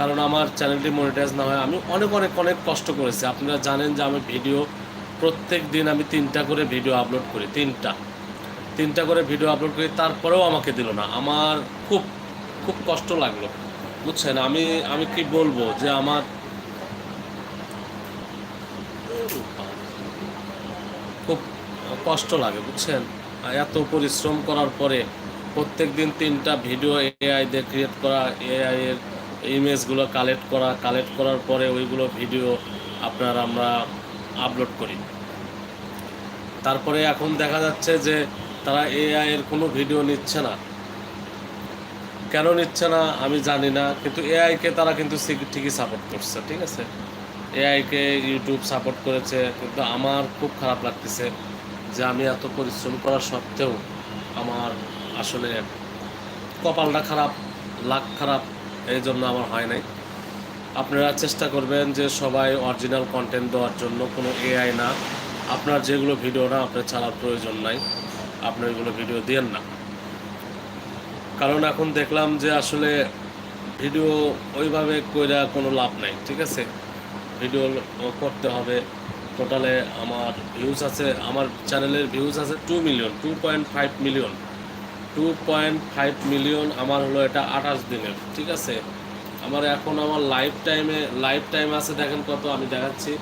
কারণ আমার চ্যানেলটি মনিটাইজ না হয়, আমি অনেক অনেক অনেক কষ্ট করেছি। আপনারা জানেন যে আমি ভিডিও প্রত্যেক দিন আমি তিনটা করে ভিডিও আপলোড করি, তিনটা। তিনটা করে ভিডিও আপলোড করি, তারপরেও আমাকে দিল না। আমার খুব খুব কষ্ট লাগল, বুঝছেন? আমি আমি কি বলব যে আমার খুব কষ্ট লাগে, বুঝছেন? এত পরিশ্রম করার পরে প্রত্যেক দিন তিনটা ভিডিও এআই দিয়ে ক্রিয়েট করা এআই এর ইমেজগুলো কালেক্ট করা কালেক্ট করার পরে ওইগুলো ভিডিও আপনার আমরা আপলোড করি। তারপরে এখন দেখা যাচ্ছে যে তারা এআই এর কোনো ভিডিও নিচ্ছে না। কেন নিচ্ছে না আমি জানি না, কিন্তু এআইকে তারা কিন্তু ঠিকই সাপোর্ট করছে, ঠিক আছে? এআইকে ইউটিউব সাপোর্ট করেছে, কিন্তু আমার খুব খারাপ লাগতেছে যে আমি এত পরিশ্রম করা সত্ত্বেও আমার আসলে কপালটা খারাপ, লাক খারাপ এই জন্য আমার হয় নাই। আপনারা চেষ্টা করবেন যে সবাই অরিজিনাল কন্টেন্ট দেওয়ার জন্য, কোনো এআই না। আপনার যেগুলো ভিডিও না, আপনার ছাড়ার প্রয়োজন নাই। আপনি ওইগুলো ভিডিও দিয়েন না। কারণ এখন দেখলাম যে আসলে ভিডিও ওইভাবে কইরা কোনো লাভ নাই, ঠিক আছে? ভিডিও করতে হবে। টোটালে আমার ভিউজ আছে, আমার চ্যানেলের ভিউজ আছে two million two point five million two point five million আমার হলো এটা আঠাশ দিনের, ঠিক আছে? আমার এখন আমার লাইফ টাইমে লাইফ টাইম আছে, দেখেন কত আমি দেখাচ্ছি।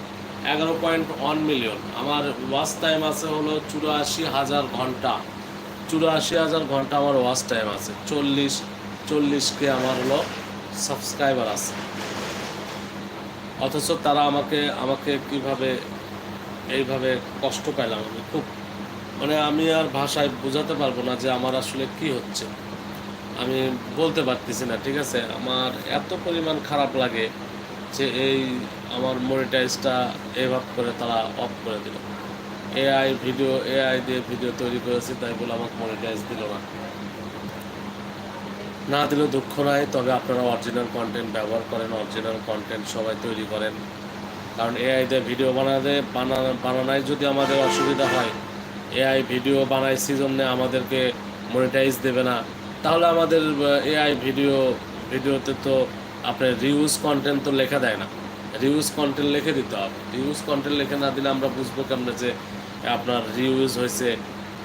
এগারো পয়েন্ট ওয়ান মিলিয়ন আমার ওয়াচ টাইম আছে হলো চুরাশি হাজার ঘণ্টা। চুরাশি হাজার ঘণ্টা আমার ওয়াচ টাইম আছে। চল্লিশ, চল্লিশকে আমার হলো সাবস্ক্রাইবার আছে। অথচ তারা আমাকে আমাকে কীভাবে, এইভাবে কষ্ট পাইলাম আমি। খুব মানে আমি আর ভাষায় বোঝাতে পারব না যে আমার আসলে কি হচ্ছে। আমি বলতে পারতেছি না, ঠিক আছে? আমার এত পরিমাণ খারাপ লাগে যে এই আমার মনিটাইজটা এভাবে করে তারা অফ করে দিল। এআই ভিডিও এআই দিয়ে ভিডিও তৈরি করেছি, তাই বলে আমাকে মনিটাইজ দিল না। না দিলেও দুঃখ নাই, তবে আপনারা অরিজিনাল কন্টেন্ট ব্যবহার করেন অরিজিনাল কন্টেন্ট সবাই তৈরি করেন। কারণ এআই দিয়ে ভিডিও বানাতে বানানো বানানোয় যদি আমাদের অসুবিধা হয় এআই ভিডিও বানাইছি জন্য আমাদেরকে মনিটাইজ দেবে না। তাহলে আমাদের এআই ভিডিও, ভিডিওতে তো আপনার রিউজ কন্টেন্ট তো লেখা দেয় না। রিউজ কন্টেন্ট লিখে দিতে হবে। রিউজ কন্টেন্ট লিখে না দিলে আমরা বুঝব কেমনে যে আপনার রিউজ হয়েছে।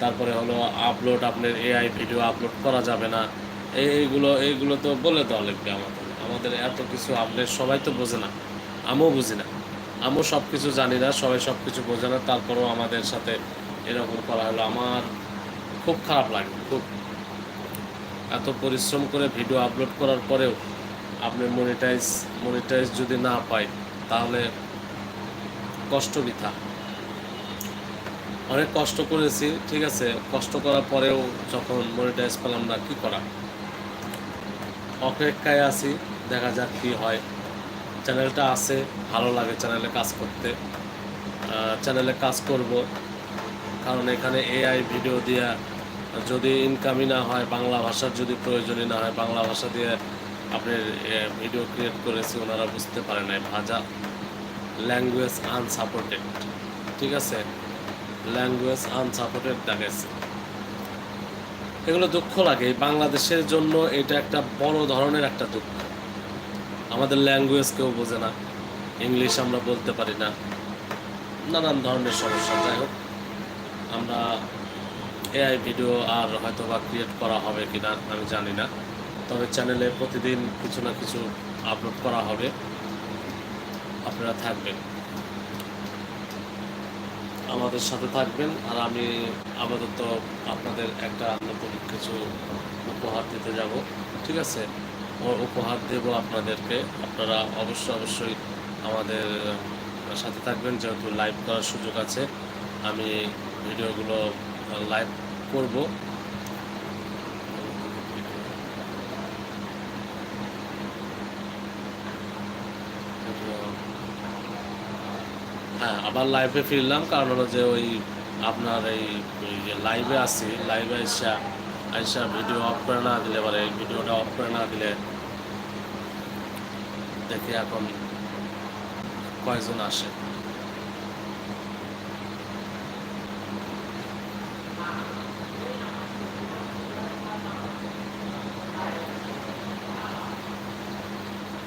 তারপরে হলো আপলোড আপনার এআই ভিডিও আপলোড করা যাবে না। এইগুলো এইগুলো তো বলে দেওয়া লাগবে আমাদের। আমাদের এত কিছু আপডেট সবাই তো বোঝে না। আমিও বুঝি না। আমিও সব কিছু জানি না, সবাই সব কিছু বোঝে না। তারপরেও আমাদের সাথে এরকম করা হলো। আমার খুব খারাপ লাগে, খুব। এত পরিশ্রম করে ভিডিও আপলোড করার পরেও আপনি মনিটাইজ মনিটাইজ যদি না পাই, তাহলে কষ্ট বৃথা। অনেক কষ্ট করেছি, ঠিক আছে। কষ্ট করার পরেও যখন মনিটাইজ পেলাম না, কি করা? অপেক্ষায় আছি, দেখা যাক কি হয়। চ্যানেলটা আছে, ভালো লাগে চ্যানেলে কাজ করতে। চ্যানেলে কাজ করব। কারণ এখানে এআই ভিডিও দিয়া যদি ইনকামই না হয়, বাংলা ভাষার যদি প্রয়োজনই না হয়, বাংলা ভাষা দিয়ে আপনার ভিডিও ক্রিয়েট করেছি, ওনারা বুঝতে পারে নাই। ভাজা ল্যাঙ্গুয়েজ আনসাপোর্টেড ঠিক আছে? ল্যাঙ্গুয়েজ আনসাপোর্টেড দেখাচ্ছে এগুলো দুঃখ লাগে। বাংলাদেশের জন্য এটা একটা বড় ধরনের একটা দুঃখ। আমাদের ল্যাঙ্গুয়েজ কেউ বোঝে না। ইংলিশ আমরা বলতে পারি না। নানান ধরনের সমস্যা। যাই হোক। আমরা এআই ভিডিও আর হয়তো বা ক্রিয়েট করা হবে কি না আমি জানি না। তবে চ্যানেলে প্রতিদিন কিছু না কিছু আপলোড করা হবে। আপনারা থাকবেন। আমাদের সাথে থাকবেন আর আমি আপাতত আপনাদের একটা নতুন কিছু উপহার দিতে যাব। ঠিক আছে? উপহার দেব আপনাদেরকে। আপনারা অবশ্যই অবশ্যই আমাদের সাথে থাকবেন। যেহেতু লাইভ করার সুযোগ আছে, আমি ভিডিওগুলো লাইভ করব। হ্যাঁ আবার লাইভে ফিরলাম। কারণ হলো যে ওই আপনার এই লাইভে আসি লাইভে আইসা আইসা ভিডিও অফ করে না দিলে, এবারে ভিডিওটা অফ করে না দিলে দেখি এখন কয়জন আসে।